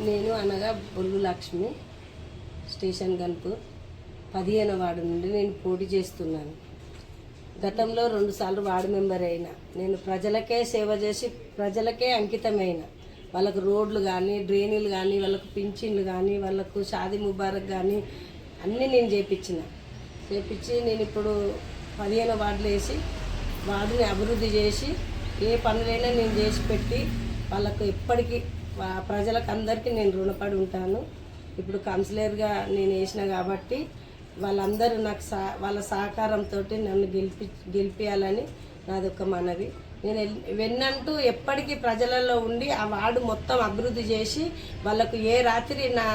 నేను అనగా బొల్లు లక్ష్మి స్టేషన్ గన్పూర్ పదిహేను వార్డు నుండి నేను పోటీ చేస్తున్నాను. గతంలో రెండుసార్లు వార్డు మెంబర్ అయినా. నేను ప్రజలకే సేవ చేసి ప్రజలకే అంకితమైన. వాళ్ళకు రోడ్లు కానీ డ్రైనేలు కానీ వాళ్ళకు పింఛన్లు కానీ వాళ్ళకు షాదీ ముబారక్ కానీ అన్నీ నేను చేపించిన. చేపించి నేను ఇప్పుడు పదిహేను వార్డులు వేసి వార్డుని అభివృద్ధి చేసి ఏ పనులైనా నేను చేసి పెట్టి వాళ్ళకు ఎప్పటికీ ప్రజలకు అందరికీ నేను రుణపడి ఉంటాను. ఇప్పుడు కౌన్సిలర్గా నేను వేసిన కాబట్టి వాళ్ళందరూ నాకు సా వాళ్ళ సహకారంతో నన్ను గెలిపి గెలిపించాలని నాది ఒక మనవి. నేను వెన్నంటూ ఎప్పటికీ ప్రజలలో ఉండి ఆ వార్డు మొత్తం అభివృద్ధి చేసి వాళ్ళకు ఏ రాత్రి నా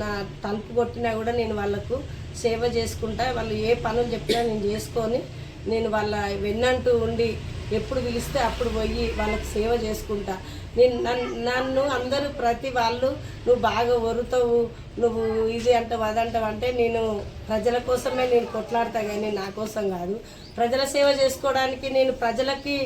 నా తలుపు కొట్టినా కూడా నేను వాళ్ళకు సేవ చేసుకుంటా. వాళ్ళు ఏ పనులు చెప్పినా నేను చేసుకొని నేను వాళ్ళ వెన్నంటూ ఉండి ఎప్పుడు పిలిస్తే అప్పుడు పోయి వాళ్ళకి సేవ చేసుకుంటా. నేను నన్ను నన్ను అందరూ ప్రతి వాళ్ళు నువ్వు బాగా ఒరుతావు నువ్వు ఇది అంటావు అదంటావు అంటే నేను ప్రజల కోసమే నేను కొట్లాడతా కానీ నా కోసం కాదు. ప్రజల సేవ చేసుకోవడానికి నేను ప్రజలకి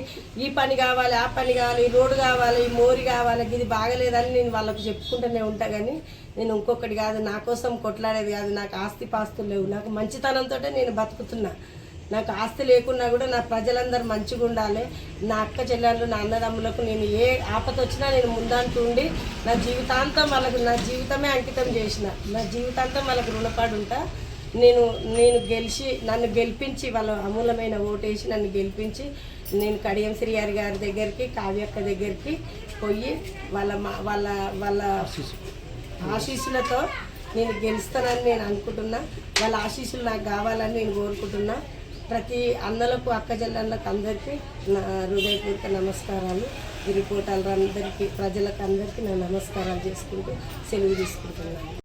ఈ పని కావాలి ఆ పని కావాలి ఈ రోడ్డు కావాలి ఈ మోరి కావాలి ఇది బాగలేదని నేను వాళ్ళకు చెప్పుకుంటూనే ఉంటా కానీ నేను ఇంకొకటి కాదు నా కోసం కొట్లాడేది కాదు నాకు ఆస్తి పాస్తులు లేవు నాకు మంచితనంతో నేను బతుకుతున్నా. నాకు ఆస్తి లేకున్నా కూడా నా ప్రజలందరూ మంచిగా ఉండాలి. నా అక్క చెల్లెళ్ళు నా అన్నదమ్ములకు నేను ఏ ఆపద వచ్చినా నేను ముందంటూ ఉండి నా జీవితాంతం వాళ్ళకు నా జీవితమే అంకితం చేసిన నా జీవితాంతం వాళ్ళకు రుణపడి ఉంటా. నేను నేను గెలిచి నన్ను గెలిపించి వాళ్ళ అమూలమైన ఓటేసి నన్ను గెలిపించి నేను కడియం శ్రీయారి గారి దగ్గరికి కావ్యక్క దగ్గరికి పోయి వాళ్ళ మా వాళ్ళ వాళ్ళ ఆశీస్సులతో నేను గెలుస్తానని నేను అనుకుంటున్నా. వాళ్ళ ఆశీస్సులు నాకు కావాలని నేను కోరుకుంటున్నా. ప్రతి అన్నలకు అక్క అందరికీ నా హృదయపూర్వక నమస్కారాలు. ఈ రిపోర్టర్లందరికీ ప్రజలకు అందరికీ నా నమస్కారాలు చేసుకుంటూ సెలవు తీసుకుంటున్నాను.